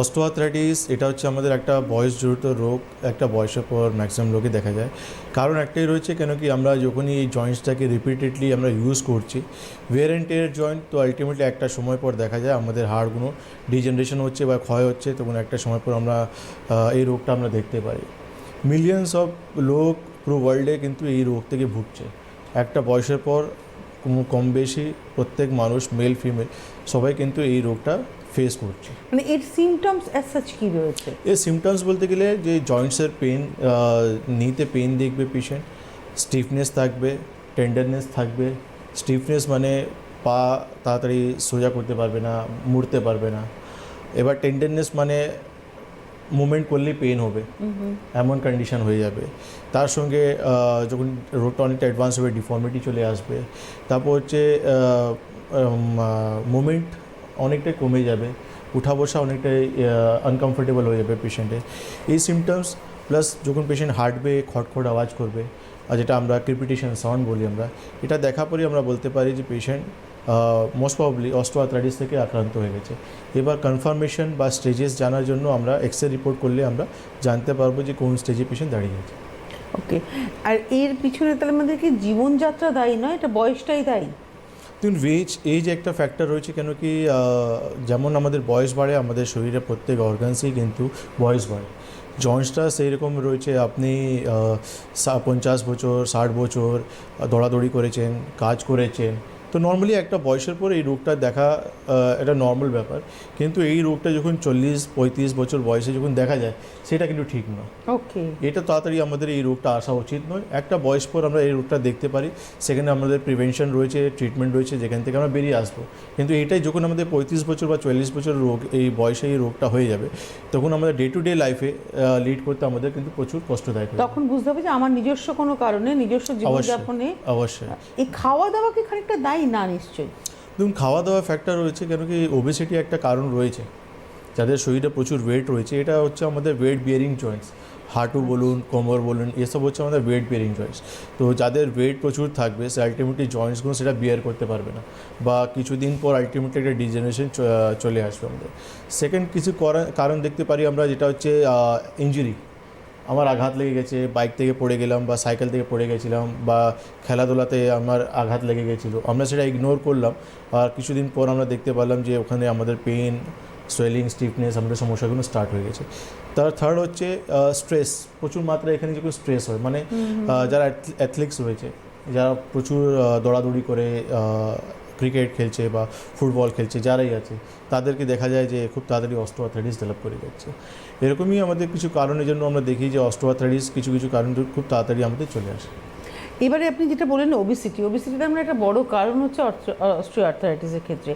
অস্টোআথরাইটিস এটা হচ্ছে আমাদের একটা বয়স জড়িত রোগ, একটা বয়সের পর ম্যাক্সিমাম লোকে দেখা যায়। কারণ একটাই রয়েছে কেন কি, আমরা যখনই এই জয়েন্টসটাকে রিপিটেডলি আমরা ইউজ করছি ওয়ের অ্যান্ড টেয়ার জয়েন্ট তো আলটিমেটলি একটা সময় পর দেখা যায় আমাদের হাড়গুলো ডিজেনারেশন হচ্ছে বা ক্ষয় হচ্ছে, তখন একটা সময় পর আমরা এই রোগটা আমরা দেখতে পারি। মিলিয়ন্স অফ লোক পুরো ওয়ার্ল্ডে কিন্তু এই রোগ থেকে ভুগছে। একটা বয়সের পর কম- বেশি প্রত্যেক মানুষ মেল ফিমেল সবাই কিন্তু এই রোগটা ফেস করছে। মানে এর সিমটমস অ্যাজ সাচ কি রয়েছে? এর সিমটমস বলতে গেলে যে জয়েন্টসের পেন নিতে পেন দেখবে পেশেন্ট স্টিফনেস থাকবে টেন্ডারনেস থাকবে। স্টিফনেস মানে পা তাড়াতাড়ি সোজা করতে পারবে না মুড়তে পারবে না। এবার টেন্ডারনেস মানে মুভমেন্ট করলেই পেন হবে। এমন কন্ডিশন হয়ে যাবে। তার সঙ্গে যখন রোগটা অনেকটা অ্যাডভান্স হবে ডিফর্মিটি চলে আসবে। তারপর হচ্ছে মুভমেন্ট অনেকটাই কমে যাবে। উঠা বসা অনেকটাই আনকমফোর্টেবল হয়ে যাবে পেশেন্টের এই সিমটমস প্লাস যখন পেশেন্ট হাঁটবে খটখট আওয়াজ করবে আর যেটা আমরা ক্রিপিটেশন সাউন্ড বলি আমরা এটা দেখা পরেই আমরা বলতে পারি যে পেশেন্ট মোস্ট প্রবলি অস্টোআথরাইটিস থেকে আক্রান্ত হয়ে গেছে। এবার কনফার্মেশন বা স্টেজেস জানার জন্য আমরা এক্স রে রিপোর্ট করলে আমরা জানতে পারব যে কোন স্টেজে পেশেন্ট দাঁড়িয়ে আছে। ওকে আর এর পিছনে তাহলে আমাদের কি জীবনযাত্রা দায়ী নয়? এটা বয়সটাই দায়ী? দেখুন এজ এজ একটা ফ্যাক্টর রয়েছে কেন কি যেমন আমাদের বয়স বাড়ে আমাদের শরীরে প্রত্যেক অর্গানসেই কিন্তু বয়স বাড়ে। জয়েন্টসটা সেই রকম রয়েছে আপনি পঞ্চাশ বছর ষাট বছর দৌড়াদৌড়ি করেছেন কাজ করেছেন তো নর্মালি একটা বয়সের পর এই রোগটা দেখা এটা নর্মাল ব্যাপার। কিন্তু এই রোগটা যখন চল্লিশ পঁয়ত্রিশ বছর বয়সে যখন দেখা যায় সেটা কিন্তু ঠিক নয়। ওকে এটা তাড়াতাড়ি আমাদের এই রোগটা আসা উচিত নয়। একটা বয়স পর আমরা এই রোগটা দেখতে পারি। সেখানে আমাদের প্রিভেনশন রয়েছে ট্রিটমেন্ট রয়েছে যেখান থেকে আমরা বেরিয়ে আসব। কিন্তু এটাই যখন আমাদের পঁয়ত্রিশ বছর বা চল্লিশ বছর রোগ এই বয়সে এই রোগটা হয়ে যাবে তখন আমাদের ডে টু ডে লাইফে লিড করতে আমাদের কিন্তু প্রচুর কষ্টদায়ক তখন বুঝতে হবে যে আমার নিজস্ব কোনো কারণে নিজস্ব জীবনযাপনে অবশ্যই এই খাওয়া দাওয়া কি খানিকটা দায়ী? না নিশ্চয়ই? দেখুন খাওয়া দাওয়া ফ্যাক্টর রয়েছে কেন কি ওবেসিটি একটা কারণ রয়েছে। যাদের শরীরে প্রচুর ওয়েট রয়েছে, এটা হচ্ছে আমাদের ওয়েট বিয়ারিং জয়েন্টস হাঁটু বলুন, কোমর বলুন, এসব হচ্ছে আমাদের ওয়েট বিয়ারিং জয়েন্টস তো যাদের ওয়েট প্রচুর থাকবে, সে আলটিমেটলি জয়েন্টসগুলো সেটা বিয়ার করতে পারবে না। বা কিছুদিন পর আলটিমেটলি একটা ডিজেনারেশন চলে আসবে আমাদের। সেকেন্ড কিছু করা- কারণ দেখতে পারি আমরা, যেটা হচ্ছে ইঞ্জুরি আমার আঘাত লেগে গেছে বাইক থেকে পড়ে গেলাম বা সাইকেল থেকে পড়ে গেছিলাম বা খেলাধুলাতে আমার আঘাত লেগে গেছিল। আমরা সেটা ইগনোর করলাম। আর কিছুদিন পর আমরা দেখতে পেলাম যে ওখানে আমাদের পেন সোয়েলিং স্টিফনেস আমাদের সমস্যাগুলো স্টার্ট হয়ে গেছে। তার থার্ড হচ্ছে স্ট্রেস প্রচুর মাত্রায় এখানে যেগুলো স্ট্রেস হয়। মানে যারা অ্যাথলিক্স রয়েছে যারা প্রচুর দৌড়াদৌড়ি করে ক্রিকেট খেলছে বা ফুটবল খেলছে যারাই আছে তাদেরকে দেখা যায় যে খুব তাড়াতাড়ি অস্টোআথরাইটিস ডেভেলপ করে যাচ্ছে এরকমই আমাদের কিছু কারণের জন্য আমরা দেখি যে অস্টোআথরাইটিস কিছু কিছু কারণ খুব তাড়াতাড়ি আমাদের চলে আসে। এবারে আপনি যেটা বললেন ওবিসিটি ওবিসিটিতে আমরা একটা বড় কারণ হচ্ছে অস্ট্রিওআর্থারাইটিসের ক্ষেত্রে।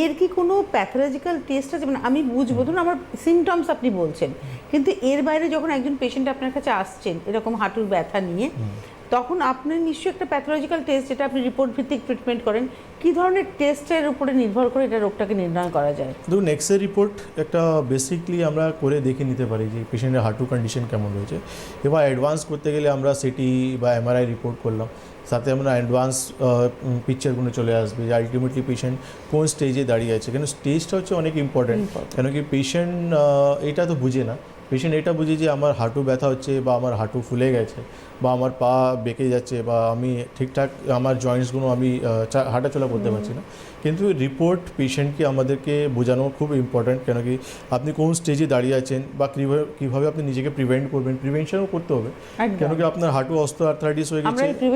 এর কি কোনো প্যাথোলজিক্যাল টেস্ট আছে? মানে আমি বুঝব ধরুন আমার সিমটমস আপনি বলছেন কিন্তু এর বাইরে যখন একজন পেশেন্ট আপনার কাছে আসছেন এরকম হাঁটুর ব্যথা নিয়ে তখন আপনার নিশ্চয়ই একটা প্যাথোলজিক্যাল টেস্ট যেটা আপনি রিপোর্ট ভিত্তিক ট্রিটমেন্ট করেন কি ধরনের টেস্টের উপরে নির্ভর করে এটা রোগটাকে নির্ণয় করা যায়? ধরুন এক্স রিপোর্ট একটা বেসিকলি আমরা করে দেখে নিতে পারি যে পেশেন্টের হাঁটু কন্ডিশন কেমন রয়েছে। এবার অ্যাডভান্স করতে গেলে আমরা সিটি বা এমআরআই রিপোর্ট করলাম। সাথে আমরা অ্যাডভান্স পিকচারগুলো চলে আসবে যে আলটিমেটলি পেশেন্ট কোন স্টেজে দাঁড়িয়ে আছে। কেন স্টেজটা হচ্ছে অনেক ইম্পর্ট্যান্ট কেন কি পেশেন্ট এটা তো বুঝে না। পেশেন্ট এটা বুঝে যে আমার হাঁটু ব্যথা হচ্ছে বা আমার হাঁটু ফুলে গেছে বা আমার পা বেঁকে যাচ্ছে বা আমি ঠিকঠাক আমার জয়েন্টসগুলো আমি হাঁটাচলা করতে পারছি না। কিন্তু রিপোর্ট পেশেন্টকে আমাদেরকে বোঝানো খুব ইম্পর্ট্যান্ট কেন কি আপনি কোন স্টেজে দাঁড়িয়ে আছেন বা কীভাবে কীভাবে আপনি নিজেকে প্রিভেন্ট করবেন প্রিভেনশনও করতে হবে। কেন কি আপনার হাঁটু অস্ত্র আর্থ্রাইটিস হয়ে গেছে?